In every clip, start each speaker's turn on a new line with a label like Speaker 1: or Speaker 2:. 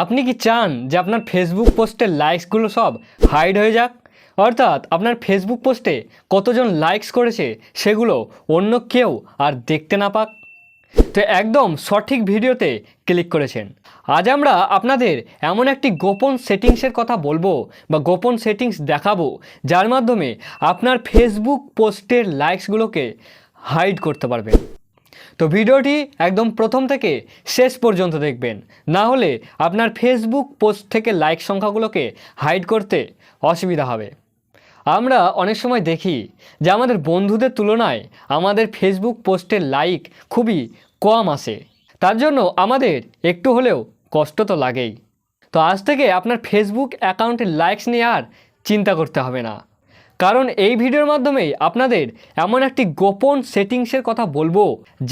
Speaker 1: আপনি কি চান যে আপনার ফেসবুক পোস্টের লাইকসগুলো সব হাইড হয়ে যাক? অর্থাৎ আপনার ফেসবুক পোস্টে কতজন লাইকস করেছে সেগুলো অন্য কেউ আর দেখতে না পাক? তো একদম সঠিক ভিডিওতে ক্লিক করেছেন। আজ আমরা আপনাদের এমন একটি গোপন সেটিংসের কথা বলব বা গোপন সেটিংস দেখাবো, যার মাধ্যমে আপনার ফেসবুক পোস্টের লাইকসগুলোকে হাইড করতে পারবেন। তো ভিডিওটি একদম প্রথম থেকে শেষ পর্যন্ত দেখবেন। না হলে আপনার ফেসবুক পোস্ট থেকে লাইক সংখ্যাগুলোকে হাইড করতে অসুবিধা হবে। আমরা অনেক সময় দেখি যে আমাদের বন্ধুদের তুলনায় আমাদের ফেসবুক পোস্টের লাইক খুবই কম আসে। তার জন্য আমাদের একটু হলেও কষ্ট তো লাগেই। তো আজ থেকে আপনার ফেসবুক অ্যাকাউন্টের লাইকস নিয়ে আর চিন্তা করতে হবে না। কারণ এই ভিডিওর মাধ্যমেই আপনাদের এমন একটি গোপন সেটিংসের কথা বলব,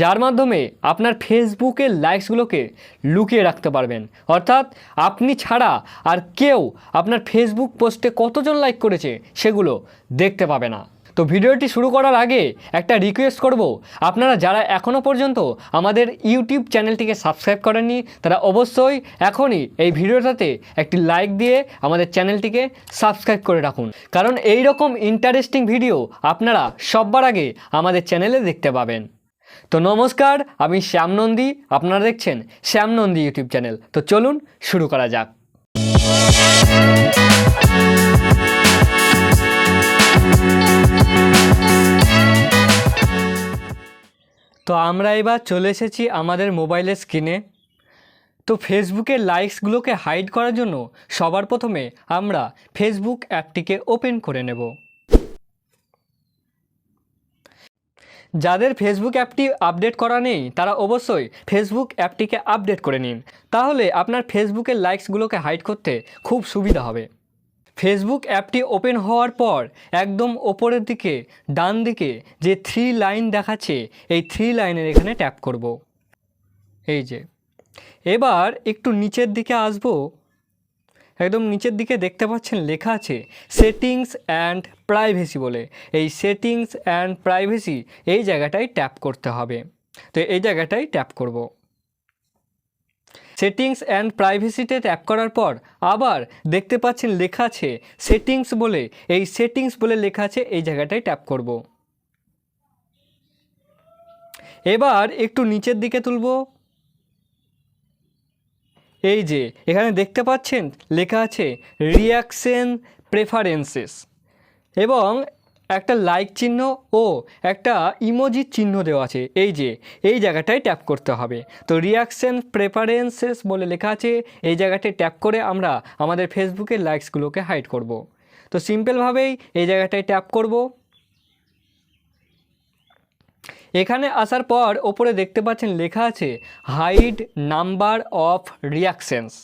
Speaker 1: যার মাধ্যমে আপনার ফেসবুকের লাইকসগুলোকে লুকিয়ে রাখতে পারবেন। অর্থাৎ আপনি ছাড়া আর কেউ আপনার ফেসবুক পোস্টে কতজন লাইক করেছে সেগুলো দেখতে পাবে না। তো ভিডিওটি শুরু করার আগে একটা রিকোয়েস্ট করব। আপনারা যারা এখনও পর্যন্ত আমাদের ইউটিউব চ্যানেলটিকে সাবস্ক্রাইব করেননি, তারা অবশ্যই এখনই এই ভিডিওটাতে একটি লাইক দিয়ে আমাদের চ্যানেলটিকে সাবস্ক্রাইব করে রাখুন। কারণ এই রকম ইন্টারেস্টিং ভিডিও আপনারা সবার আগে আমাদের চ্যানেলে দেখতে পাবেন। তো নমস্কার, আমি শ্যাম নন্দী, আপনারা দেখছেন শ্যাম নন্দী ইউটিউব চ্যানেল তো চলুন শুরু করা যাক। তো আমরা এবার চলে এসেছি আমাদের মোবাইলের স্ক্রিনে তো ফেসবুকের লাইকসগুলোকে হাইড করার জন্য সবার প্রথমে আমরা ফেসবুক অ্যাপটিকে ওপেন করে নেব। যাদের ফেসবুক অ্যাপটি আপডেট করা নেই, তারা অবশ্যই ফেসবুক অ্যাপটিকে আপডেট করে নিন। তাহলে আপনার ফেসবুকের লাইকসগুলোকে হাইড করতে খুব সুবিধা হবে। ফেসবুক অ্যাপটি ওপেন হওয়ার পর একদম ওপরের দিকে, ডান দিকে যে থ্রি লাইন দেখাচ্ছে, এই থ্রি লাইনের এখানে ট্যাপ করব। এই যে। এবার একটু নিচের দিকে আসব। একদম নিচের দিকে দেখতে পাচ্ছেন লেখা আছে সেটিংস অ্যান্ড প্রাইভেসি বলে। এই সেটিংস অ্যান্ড প্রাইভেসি এই জায়গাটায় ট্যাপ করতে হবে। তো এই জায়গাটায় ট্যাপ করব। সেটিংস অ্যান্ড প্রাইভেসিতে ট্যাপ করার পর আবার দেখতে পাচ্ছেন লেখা আছে সেটিংস বলে। এই সেটিংস বলে লেখা আছে, এই জায়গাটায় ট্যাপ করব। এবার একটু নিচের দিকে তুলব। এই যে, এখানে দেখতে পাচ্ছেন লেখা আছে রিয়াকশন প্রেফারেন্সেস এবং একটা লাইক চিহ্ন ও একটা ইমোজির চিহ্ন দেওয়া আছে। এই যে, এই জায়গাটায় ট্যাপ করতে হবে। তো রিয়াকশান প্রেফারেন্সেস বলে লেখা আছে। এই জায়গাটায় ট্যাপ করে আমরা আমাদের ফেসবুকের লাইকসগুলোকে হাইড করব। তো সিম্পলভাবেই এই জায়গাটায় ট্যাপ করব। এখানে আসার পর ওপরে দেখতে পাচ্ছেন লেখা আছে হাইড নাম্বার অফ রিয়াকশনস।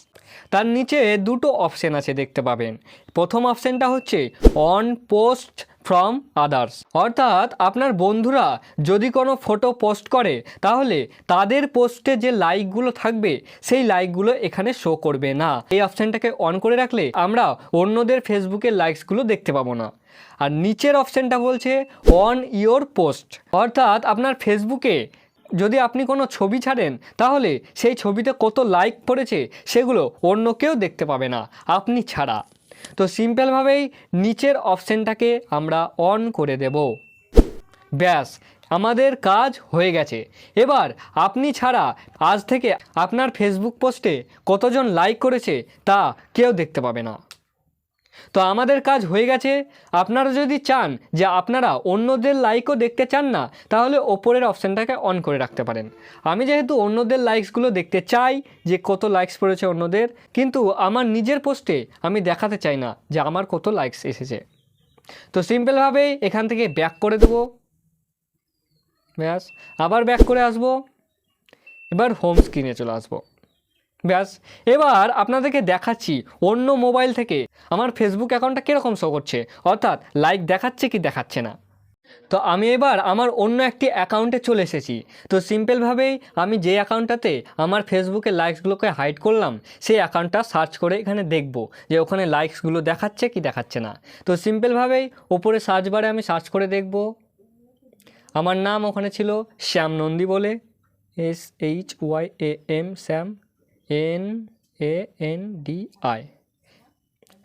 Speaker 1: তার নিচে দুটো অপশান আছে দেখতে পাবেন। প্রথম অপশানটা হচ্ছে, অন পোস্ট ফ্রম আদার্স। অর্থাৎ আপনার বন্ধুরা যদি কোনো ফটো পোস্ট করে, তাহলে তাদের পোস্টে যে লাইকগুলো থাকবে, সেই লাইকগুলো এখানে শো করবে না। এই অপশানটাকে অন করে রাখলে আমরা অন্যদের ফেসবুকের লাইকসগুলো দেখতে পাবো না। আর নিচের অপশানটা বলছে অন ইওর পোস্ট অর্থাৎ আপনার ফেসবুকে যদি আপনি কোনো ছবি ছাড়েন, তাহলে সেই ছবিতে কত লাইক পড়েছে সেগুলো অন্য কেউ দেখতে পাবে না, আপনি ছাড়া। তো সিম্পলভাবেই নিচের অপশানটাকে আমরা অন করে দেব। ব্যাস, আমাদের কাজ হয়ে গেছে। এবার আপনি ছাড়া আজ থেকে আপনার ফেসবুক পোস্টে কতজন লাইক করেছে তা কেউ দেখতে পাবে না। তো আমাদের কাজ হয়ে গেছে। আপনারা যদি চান যে আপনারা অন্যদের লাইকও দেখতে চান না, তাহলে ওপরের অপশানটাকে অন করে রাখতে পারেন। আমি যেহেতু অন্যদের লাইকসগুলো দেখতে চাই, যে কত লাইকস পড়েছে অন্যদের, কিন্তু আমার নিজের পোস্টে আমি দেখাতে চাই না যে আমার কত লাইকস এসেছে। তো সিম্পলভাবেই এখান থেকে ব্যাক করে দেবো। ব্যাস, আবার ব্যাক করে আসব। এবার হোম স্ক্রিনে চলে আসব। ব্যাস, এবার আপনাদেরকে দেখাচ্ছি অন্য মোবাইল থেকে আমার ফেসবুক অ্যাকাউন্টটা কীরকম শো করছে। অর্থাৎ লাইক দেখাচ্ছে কি দেখাচ্ছে না। তো আমি এবার আমার অন্য একটি অ্যাকাউন্টে চলে এসেছি। তো সিম্পলভাবেই আমি যে অ্যাকাউন্টটাতে আমার ফেসবুকে লাইকসগুলোকে হাইড করলাম, সেই অ্যাকাউন্টটা সার্চ করে এখানে দেখব যে ওখানে লাইকসগুলো দেখাচ্ছে কি দেখাচ্ছে না। তো সিম্পলভাবেই ওপরে সার্চ বারে আমি সার্চ করে দেখব। আমার নাম ওখানে ছিল শ্যাম নন্দী বলে S H Y A M Shyam N A N D I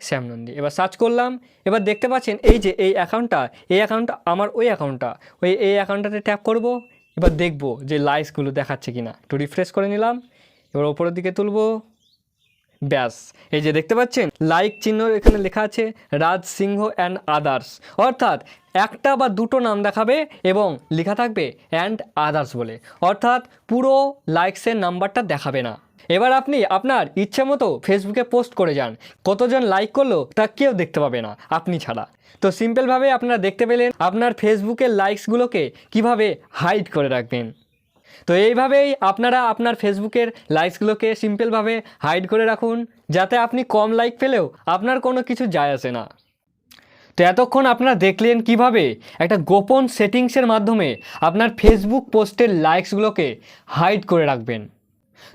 Speaker 1: Shyam Nandi এবার সার্চ করলাম। এবার দেখতে পাচ্ছেন, এই যে এই অ্যাকাউন্টটা এই অ্যাকাউন্টটা আমার ওই অ্যাকাউন্টটা ওই এই অ্যাকাউন্টটাতে ট্যাপ করব। এবার দেখব যে লাইকসগুলো দেখাচ্ছে কি না একটু রিফ্রেশ করে নিলাম। এবার ওপরের দিকে তুলবো। ব্যাস। এই যে দেখতে পাচ্ছেন লাইক চিহ্ন এখানে লেখা আছে, রাজ সিংহ অ্যান্ড আদার্স অর্থাৎ একটা বা দুটো নাম দেখাবে এবং লেখা থাকবে অ্যান্ড আদার্স বলে। অর্থাৎ পুরো লাইকসের নাম্বারটা দেখাবে না। এবার আপনি আপনার ইচ্ছে মতো ফেসবুকে পোস্ট করে যান। কতজন লাইক করল তা কেউ দেখতে পাবে না, আপনি ছাড়া। তো সিম্পলভাবে আপনারা দেখতে পেলেন আপনার ফেসবুকের লাইকসগুলোকে কীভাবে হাইড করে রাখবেন। তো এইভাবেই আপনারা আপনার ফেসবুকের লাইকসগুলোকে সিম্পলভাবে হাইড করে রাখুন, যাতে আপনি কম লাইক পেলেও আপনার কোনো কিছু যায় আসে না। তো এতক্ষণ আপনারা দেখলেন কীভাবে একটা গোপন সেটিংসের মাধ্যমে আপনার ফেসবুক পোস্টের লাইকসগুলোকে হাইড করে রাখবেন।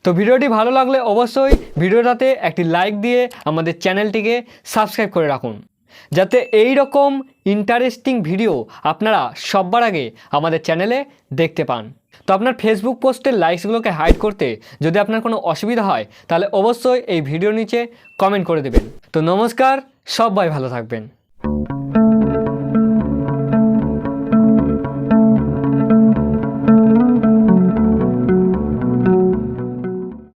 Speaker 1: তো ভিডিওটি ভালো লাগলে অবশ্যই ভিডিওটাতে একটি লাইক দিয়ে আমাদের চ্যানেলটিকে সাবস্ক্রাইব করে রাখুন। যাতে এই রকম ইন্টারেস্টিং ভিডিও আপনারা সবার আগে আমাদের চ্যানেলে দেখতে পান। তো আপনার ফেসবুক পোস্টের লাইকসগুলোকে হাইড করতে যদি আপনার কোনো অসুবিধা হয়, তাহলে অবশ্যই এই ভিডিও নিচে কমেন্ট করে দেবেন। তো নমস্কার, সবাই ভালো থাকবেন।